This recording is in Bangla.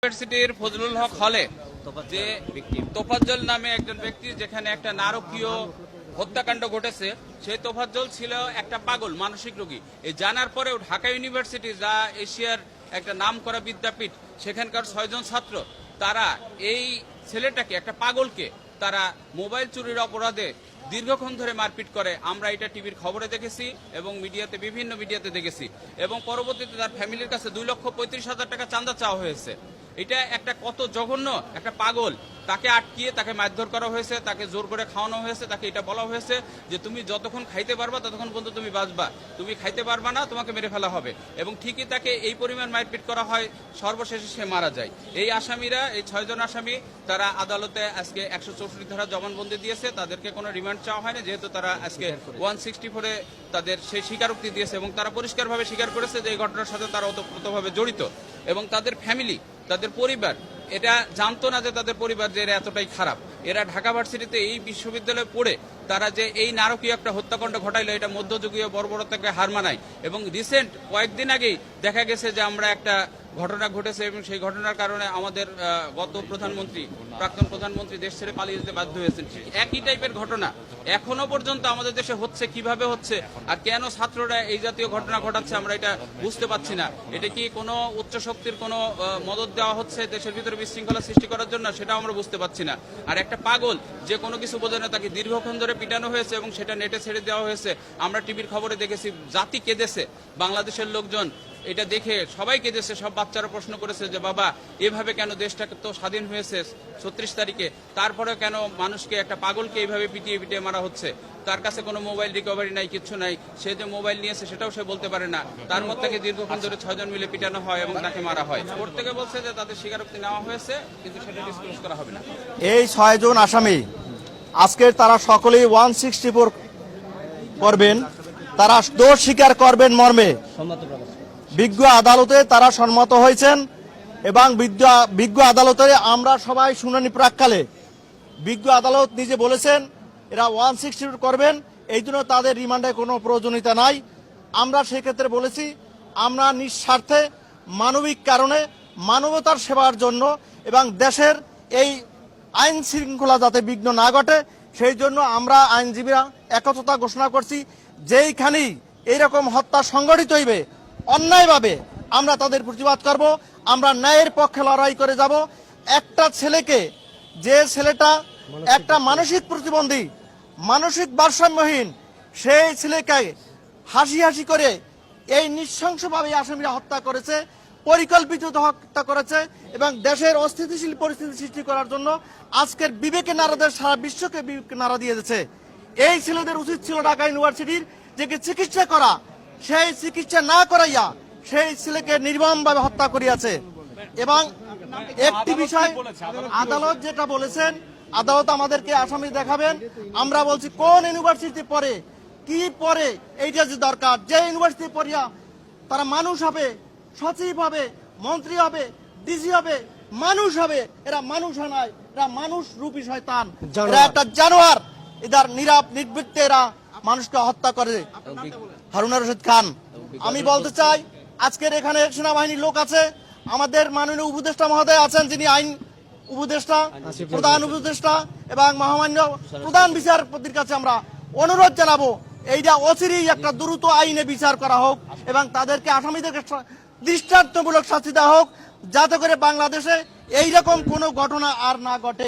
ইউনিভার্সিটির ফজলুল হক হলে যে তোফাজ্জল নামে একজন ব্যক্তি যেখানে একটা নারকীয় হত্যাকাণ্ড ঘটেছে, সেই তোফাজ্জল ছিল একটা পাগল, মানসিক রোগী। এই জানার পরেও ঢাকা ইউনিভার্সিটি যা এশিয়ার একটা নামকরা বিদ্যাপীঠ, সেখানকার ছয়জন ছাত্র, তারা এই ছেলেটাকে, একটা পাগলকে, তারা মোবাইল চুরির অপরাধে দীর্ঘক্ষণ ধরে মারপিট করে, আমরা এটা টিভির খবরে দেখেছি এবং মিডিয়াতে, বিভিন্ন মিডিয়াতে দেখেছি। এবং পরবর্তীতে তার ফ্যামিলির কাছে দুই লক্ষ পঁয়ত্রিশ হাজার টাকা চাঁদা চাওয়া হয়েছে। এটা একটা কত জঘন্য, একটা পাগল। তাকে আটকিয়ে তাকে মারধর করা হয়েছে তাকে জোর করে খাওয়ানো হয়েছে তাকে এটা বলা হয়েছে যে তুমি যতক্ষণ খাইতে পারবা ততক্ষণ পর্যন্ত তুমি বাঁচবা। তুমি খাইতে পারবা না তোমাকে মেরে ফেলা হবে। এবং ঠিকই তাকে এই পরিমাণ মারপিট করা হয় সর্বশেষে সে মারা যায়। এই আসামিরা এই ছয়জন আসামি তারা আদালতে আজকে একশো চৌষট্টি ধারা জবানবন্দি দিয়েছে। তাদেরকে কোনো রিমান্ড চাওয়া হয়নি যেহেতু তারা আজকে ওয়ান সিক্সটি ফোরে তাদের সেই স্বীকারোক্তি দিয়েছে এবং তারা পরিষ্কারভাবে স্বীকার করেছে যে এই ঘটনার সাথে তারা ওতপ্রোতভাবে জড়িত। এবং তাদের ফ্যামিলি তাদের পরিবার এটা জানতো না যে তাদের পরিবার যে এরা এতটাই খারাপ। এরা ঢাকা ভার্সিটিতে এই বিশ্ববিদ্যালয়ে পড়ে তারা যে এই নারকীয় একটা হত্যাকাণ্ড ঘটাইলো, এটা মধ্যযুগীয় বর্বরতাকে হার মানায়। এবং রিসেন্ট কয়েকদিন আগেই দেখা গেছে যে আমরা একটা ঘটনা ঘটেছে এবং সেই ঘটনার কারণে আমাদের গত প্রধানমন্ত্রী, প্রাক্তন প্রধানমন্ত্রী দেশ ছেড়ে পালিয়ে যেতে বাধ্য হয়েছেন। একই টাইপের ঘটনা এখনও পর্যন্ত আমাদের দেশে হচ্ছে, কীভাবে হচ্ছে আর কেন ছাত্ররা এই জাতীয় ঘটনা ঘটাচ্ছে আমরা এটা বুঝতে পারছি না। এটা কি কোনো উচ্চ শক্তির কোনো মদত দেওয়া হচ্ছে দেশের ভিতরে বিশৃঙ্খলা সৃষ্টি করার জন্য? সেটাও আমরা বুঝতে পারছি না। আর একটা পাগল যে কোনো কিছু বোঝে না, তাকে দীর্ঘক্ষণ ধরে পিটানো হয়েছে এবং সেটা নেটে ছেড়ে দেওয়া হয়েছে। আমরা টিভির খবরে দেখেছি, জাতি কেঁদেছে। বাংলাদেশের লোকজন এটা দেখে সবাই কেঁদেছে, সব বাচ্চারা প্রশ্ন করেছে যে, বাবা, এভাবে কেন দেশটাকে তো স্বাধীন হয়েছে ছত্রিশ তারিখে? তারপরে কেন মানুষকে একটা পাগলকে এইভাবে পিটিয়ে পিটিয়ে মারা হচ্ছে? তার কাছে কোনো মোবাইল রিকভারি নাই কিছু নাই। সে যে মোবাইল নিয়েছে, সেটাও সে বলতে পারে না। তার মধ্যে থেকে দীর্ঘক্ষণ ধরে ছয়জন মিলে পিটানো হয় এবং তাকে মারা হয়। প্রত্যেকে বলছে যে, তাদের স্বীকারোক্তি নেওয়া হয়েছে, কিন্তু সেটা ডিসক্লোজ করা হবে না। এই ছয়জন আসামি, আজকের তারা সকলেই ওয়ান সিক্সটি ফোর করবেন। তারা দোষ স্বীকার করবেন মর্মে। বিজ্ঞ আদালতে তারা সম্মত হয়েছেন এবং বিজ্ঞ আদালতে আমরা সবাই শুনানি প্রাককালে বিজ্ঞ আদালত নিজে বলেছেন, এরা ওয়ান সিক্সটি করবেন, এই জন্য তাদের রিমান্ডে কোনো প্রয়োজনীয়তা নাই। আমরা সেক্ষেত্রে বলেছি, আমরা নিঃস্বার্থে মানবিক কারণে মানবতার সেবার জন্য এবং দেশের এই আইন শৃঙ্খলা যাতে বিঘ্ন না ঘটে, সেই জন্য আমরা আইনজীবীরা একত্রতা ঘোষণা করছি, যেইখানেই এইরকম হত্যা সংগঠিত হইবে অন্যায়ভাবে আমরা তাদের প্রতিবাদ করব, আমরা ন্যায়ের পক্ষে লড়াই করে যাব। একটা ছেলেকে, যে ছেলেটা একটা মানসিক প্রতিবন্ধী, মানসিক ভারসাম্যহীন, সেই ছেলেকে হাসি হাসি করে এই নৃশংসভাবে আসামিরা হত্যা করেছে, পরিকল্পিত হত্যা করেছে এবং দেশের অস্থিতিশীল পরিস্থিতি সৃষ্টি করার জন্য আজকের বিবেকে নারাদের সারা বিশ্বকে বিবেকে নাড়া দিয়ে দিয়েছে। এই ছেলেদের উচিত ছিল ঢাকা ইউনিভার্সিটির যে চিকিৎসা করা সেই চিকিৎসা না করাইয়া সেই ছেলেকে নির্মমভাবে হত্যা করিয়াছে। এবং একটি বিষয় আদালত যেটা বলেছেন আদালত আমাদেরকে আসামি দেখাবেন। আমরা বলছি কোন ইউনিভার্সিটি পড়ে কি পড়ে এইটা যে দরকার। যে ইউনিভার্সিটি পড়িয়া তারা মানুষ হবে সচিব হবে মন্ত্রী হবে ডিসি হবে মানুষ হবে এরা মানুষ হয় নয় এরা মানুষ রূপী শয়তান। এরা একটা জানোয়ার। এদের নিরাপ নির্বৃত্তে এরা মানুষকে হত্যা করে। হারুনা রশিদ খান। আমি বলতে চাই আজকের এখানে সেনাবাহিনীর লোক আছে। আমাদের মাননীয় উপদেষ্টা মহোদয় আছেন যিনি আইন উপদেষ্টা প্রধান উপদেষ্টা এবং মহামান্য প্রধান বিচারপতির কাছে আমরা অনুরোধ জানাব এইটা অচিরেই একটা দ্রুত আইনে বিচার করা হোক এবং তাদেরকে আসামিদেরকে দৃষ্টান্তমূলক শাস্তি দেওয়া হোক যাতে করে বাংলাদেশে এইরকম কোনো ঘটনা আর না ঘটে।